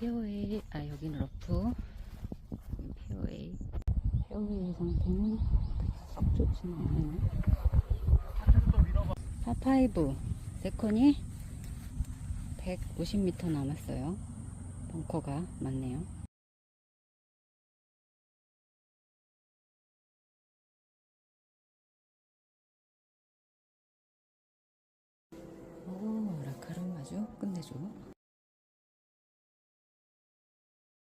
페어웨이, 아, 여기는 러프. 여기 페어웨이. 페어웨이 상태는 썩 좋지는 않네요. 파파이브, 세컨이 150m 남았어요. 벙커가 많네요. 오, 라카로 아주 끝내줘.